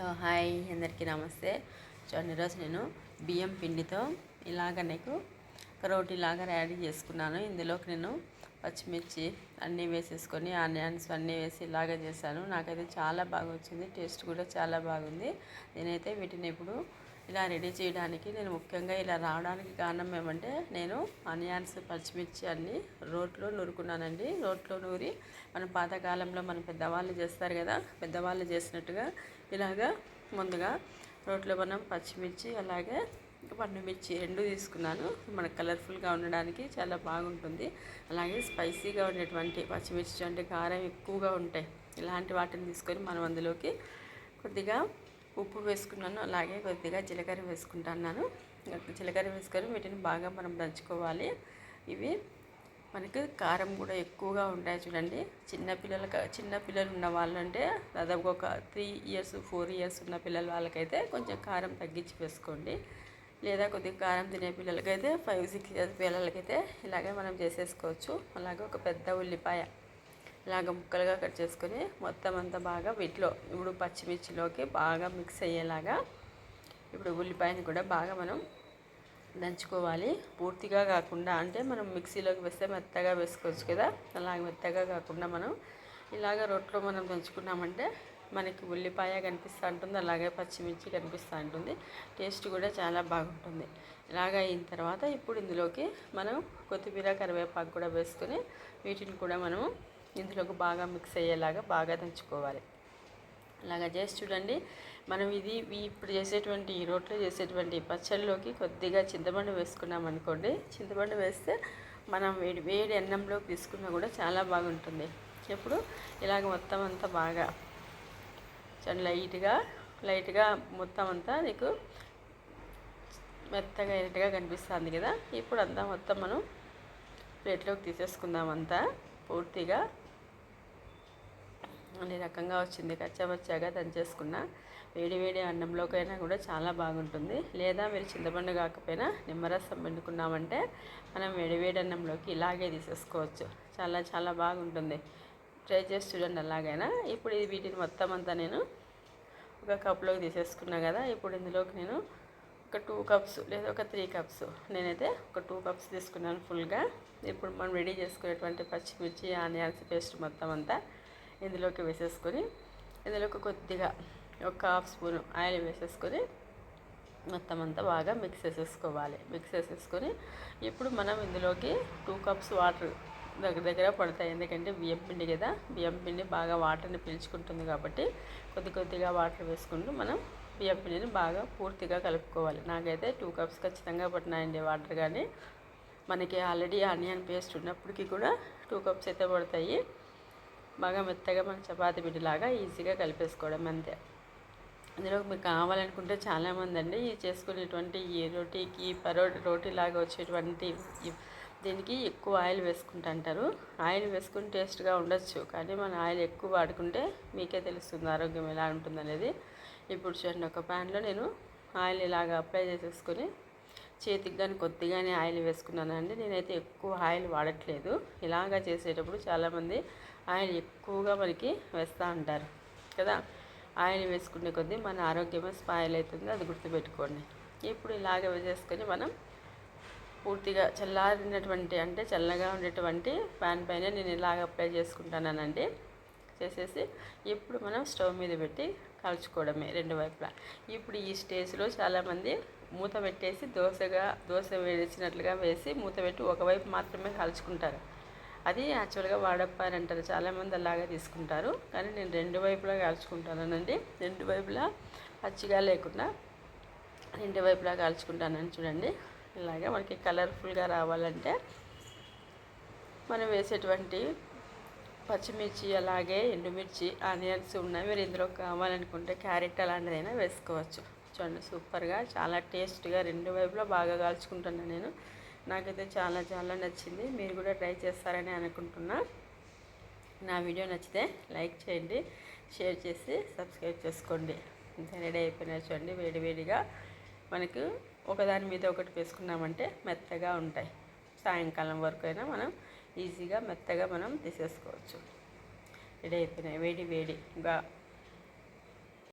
Hello hi. అందరికీ నమస్తే. చూడండి ఈరోజు నేను బియ్యం పిండితో ఇలాగ నీకు రోటీ లాగా రెడీ చేసుకున్నాను. ఇందులోకి నేను పచ్చిమిర్చి అన్నీ వేసేసుకొని ఆనియన్స్ అన్నీ వేసి ఇలాగ చేశాను. నాకైతే చాలా బాగా వచ్చింది. టేస్ట్ కూడా చాలా బాగుంది. నేనైతే వీటిని ఇప్పుడు ఇలా రెడీ చేయడానికి నేను ముఖ్యంగా ఇలా రావడానికి కారణం ఏమంటే నేను ఆనియన్స్ పచ్చిమిర్చి అన్నీ రోట్లో నూరుకున్నానండి. రోట్లో నూరి మన పాతకాలంలో మన పెద్దవాళ్ళు చేస్తారు కదా పెద్దవాళ్ళు చేసినట్టుగా ఇలాగా ముందుగా రోట్లో మనం పచ్చిమిర్చి అలాగే పండుమిర్చి రెండు తీసుకున్నాను. మనకు కలర్ఫుల్గా ఉండడానికి చాలా బాగుంటుంది. అలాగే స్పైసీగా ఉండేటువంటి పచ్చిమిర్చి అంటే కారం ఎక్కువగా ఉంటాయి. ఇలాంటి వాటిని తీసుకొని మనం అందులోకి కొద్దిగా ఉప్పు వేసుకున్నాను అలాగే కొద్దిగా జీలకర్ర వేసుకుంటున్నాను. జీలకర్ర వేసుకొని వీటిని బాగా మనం దంచుకోవాలి. ఇవి మనకి కారం కూడా ఎక్కువగా ఉంటాయి చూడండి. చిన్నపిల్లల చిన్న పిల్లలు ఉన్న వాళ్ళంటే దాదాపు ఒక త్రీ ఇయర్స్ ఫోర్ ఇయర్స్ ఉన్న పిల్లల వాళ్ళకైతే కొంచెం కారం తగ్గించి వేసుకోండి. లేదా కొద్దిగా కారం తినే పిల్లలకైతే ఫైవ్ సిక్స్ ఇయర్స్ పిల్లలకైతే ఇలాగే మనం చేసేసుకోవచ్చు. అలాగే ఒక పెద్ద ఉల్లిపాయ ఇలాగ ముక్కలుగా కట్ చేసుకొని మొత్తం అంతా బాగా వీటిలో ఇప్పుడు పచ్చిమిర్చిలోకి బాగా మిక్స్ అయ్యేలాగా ఇప్పుడు ఉల్లిపాయని కూడా బాగా మనం దంచుకోవాలి. పూర్తిగా కాకుండా అంటే మనం మిక్సీలోకి వేస్తే మెత్తగా వేసుకోవచ్చు కదా అలాగ మెత్తగా కాకుండా మనం ఇలాగ రొట్టెలో మనం దంచుకున్నామంటే మనకి ఉల్లిపాయ కనిపిస్తూ ఉంటుంది అలాగే పచ్చిమిర్చి కనిపిస్తూ ఉంటుంది. టేస్ట్ కూడా చాలా బాగుంటుంది. ఇలాగ అయిన తర్వాత ఇప్పుడు ఇందులోకి మనం కొత్తిమీర కరివేపాకు కూడా వేసుకొని వీటిని కూడా మనం ఇందులోకి బాగా మిక్స్ అయ్యేలాగా బాగా దంచుకోవాలి. అలాగా చేసి చూడండి. మనం ఇది ఇప్పుడు చేసేటువంటి ఈ రోట్లో చేసేటువంటి పచ్చళ్ళలోకి కొద్దిగా చింతపండు వేసుకున్నాం అనుకోండి. చింతపండు వేస్తే మనం వేడి వేడి అన్నంలోకి తీసుకున్నా కూడా చాలా బాగుంటుంది. ఇప్పుడు ఇలాగ మొత్తం అంతా బాగా చాలా లైట్గా లైట్గా మొత్తం అంతా నీకు మెత్తగా అయినట్టుగా కనిపిస్తుంది కదా. ఇప్పుడు అంతా మొత్తం మనం ప్లేట్లోకి తీసేసుకుందాం అంతా పూర్తిగా. అనే రకంగా వచ్చింది. కచ్చాబచ్చాగా దంచేసుకున్న వేడి వేడి అన్నంలోకైనా కూడా చాలా బాగుంటుంది. లేదా మీరు చింతపండు కాకపోయినా నిమ్మరసం పిండుకున్నామంటే మనం వేడి వేడి అన్నంలోకి ఇలాగే తీసేసుకోవచ్చు. చాలా చాలా బాగుంటుంది. ట్రై చేసి చూడండి అలాగైనా. ఇప్పుడు ఇది వీటిని మొత్తం అంతా నేను ఒక కప్లోకి తీసేసుకున్నా కదా ఇప్పుడు ఇందులోకి నేను ఒక టూ కప్స్ లేదా ఒక త్రీ కప్స్ నేనైతే ఒక టూ కప్స్ తీసుకున్నాను ఫుల్గా. ఇప్పుడు మనం రెడీ చేసుకునేటువంటి పచ్చిమిర్చి ఆనియన్స్ పేస్ట్ మొత్తం అంతా ఇందులోకి వేసేసుకొని ఇందులోకి కొద్దిగా ఒక హాఫ్ స్పూన్ ఆయిల్ వేసేసుకొని మొత్తం అంతా బాగా మిక్స్ చేసేసుకోవాలి. మిక్స్ చేసేసుకొని ఇప్పుడు మనం ఇందులోకి టూ కప్స్ వాటర్ దగ్గర దగ్గర పడతాయి. ఎందుకంటే బియ్యం పిండి కదా. బియ్యం పిండి బాగా వాటర్ని పీల్చుకుంటుంది కాబట్టి కొద్ది కొద్దిగా వాటర్ వేసుకుంటూ మనం బియ్యం పిండిని బాగా పూర్తిగా కలుపుకోవాలి. నాకైతే టూ కప్స్ ఖచ్చితంగా పట్టినాయండి వాటర్ కానీ మనకి ఆల్రెడీ ఆనియన్ పేస్ట్ ఉన్నప్పటికీ కూడా టూ కప్స్ అయితే పడతాయి. బాగా మెత్తగా మన చపాతి పిండిలాగా ఈజీగా కలిపేసుకోవడం అంతే. అందులో మీకు కావాలనుకుంటే చాలామంది అండి ఈ చేసుకునేటువంటి ఈ రోటీకి పరో రోటీలాగా వచ్చేటువంటి దీనికి ఎక్కువ ఆయిల్ వేసుకుంటుంటారు ఆయిల్ వేసుకుని టేస్ట్గా ఉండొచ్చు కానీ మన ఆయిల్ ఎక్కువ వాడుకుంటే మీకే తెలుస్తుంది ఆరోగ్యం ఎలా ఉంటుందనేది. ఇప్పుడు చూడండి ఒక ప్యాన్లో నేను ఆయిల్ ఇలాగ అప్లై చేసేసుకొని చేతికి కానీ కొద్దిగానే ఆయిల్ వేసుకున్నానండి. నేనైతే ఎక్కువ ఆయిల్ వాడట్లేదు. ఇలాగా చేసేటప్పుడు చాలామంది ఆయన ఎక్కువగా మనకి వేస్తూ ఉంటారు కదా? ఆయన వేసుకునే కొద్దీ మన ఆరోగ్యమే స్పాయిల్ అవుతుంది అది గుర్తుపెట్టుకోండి. ఇప్పుడు ఇలాగ వేసేసుకొని మనం పూర్తిగా చల్లారినటువంటి అంటే చల్లగా ఉండేటువంటి ప్యాన్ పైన నేను ఇలాగ అప్లై చేసుకుంటానండి చేసేసి ఇప్పుడు మనం స్టవ్ మీద పెట్టి కాల్చుకోవడమే రెండు వైపులా. ఇప్పుడు ఈ స్టేజ్లో చాలామంది మూత పెట్టేసి దోశగా దోశ వేసినట్లుగా వేసి మూత పెట్టి ఒకవైపు మాత్రమే కాల్చుకుంటారు. అది యాక్చువల్గా వాడప్ప అని అంటారు చాలామంది అలాగే తీసుకుంటారు. కానీ నేను రెండు వైపులా కాల్చుకుంటానండి. రెండు వైపులా పచ్చిగా లేకుండా రెండు వైపులా కాల్చుకుంటానని చూడండి. ఇలాగే మనకి కలర్ఫుల్గా రావాలంటే మనం వేసేటువంటి పచ్చిమిర్చి అలాగే ఎండుమిర్చి ఆనియన్స్ ఉన్నాయి. మీరు ఇందులో కావాలనుకుంటే క్యారెట్ అలాంటిదైనా వేసుకోవచ్చు. చూడండి సూపర్గా చాలా టేస్ట్గా రెండు వైపులా బాగా కాల్చుకుంటాను నేను. నాకైతే చాలా చాలా నచ్చింది. మీరు కూడా ట్రై చేస్తారని అనుకుంటున్నా. నా వీడియో నచ్చితే లైక్ చేయండి షేర్ చేసి సబ్స్క్రైబ్ చేసుకోండి. ఇంత రెడీ అయిపోయినా చూడండి వేడివేడిగా మనకు ఒకదాని మీద ఒకటి వేసుకున్నామంటే మెత్తగా ఉంటాయి. సాయంకాలం వరకు అయినా మనం ఈజీగా మెత్తగా మనం తీసేసుకోవచ్చు. రెడీ అయిపోయినాయి వేడి వేడిగా